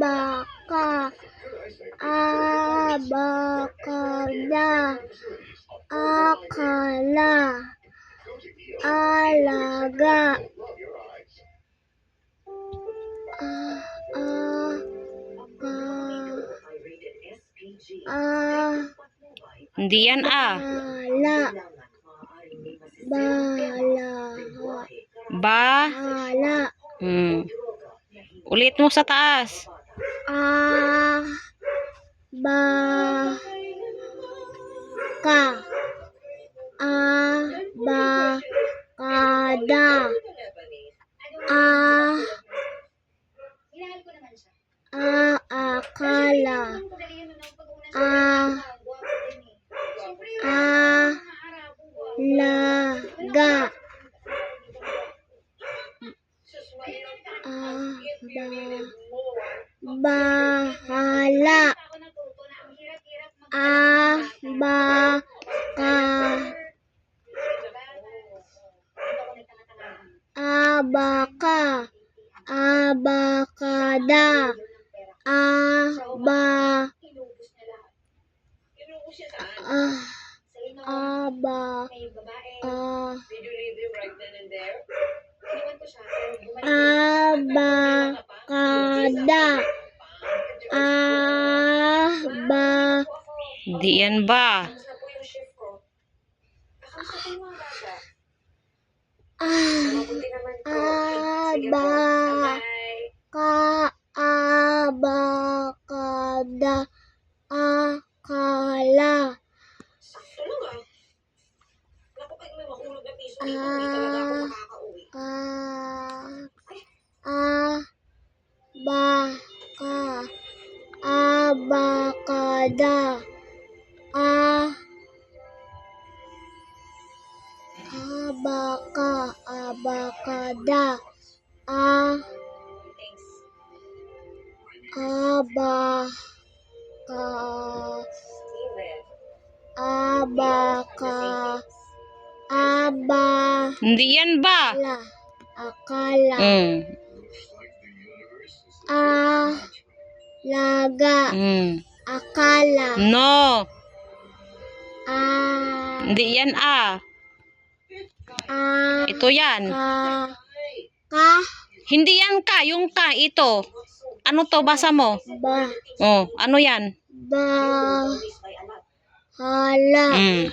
baka, abakada, akala, alaga, ah, ah, ah, ah, Hindi yan ah. bala, bala, Ba. bala, Hmm. Ulit mo sa taas. Ah, ba, ka, ah, ba, kada, ah, ah, akala, ah, ah, laga, bahala, ah, ba, ka, abaka, abakada, aba, ah, abakada, aba, Hindi yan ba. ah, aba, ka, abakada, akala, ah, abakada, ah, abaka, abakada, ah, aba, ka, abaka, aba, Hindi yan ba. la, akala, Hmm. ah, laga, Hmm. Akala, No. ah, Hindi yan ah. ah, Ito yan. ka, ka, Hindi yan ka. Yung ka. Ito. Ano to? Basa mo. ba, Oh. Ano yan? ba, hala, Hmm.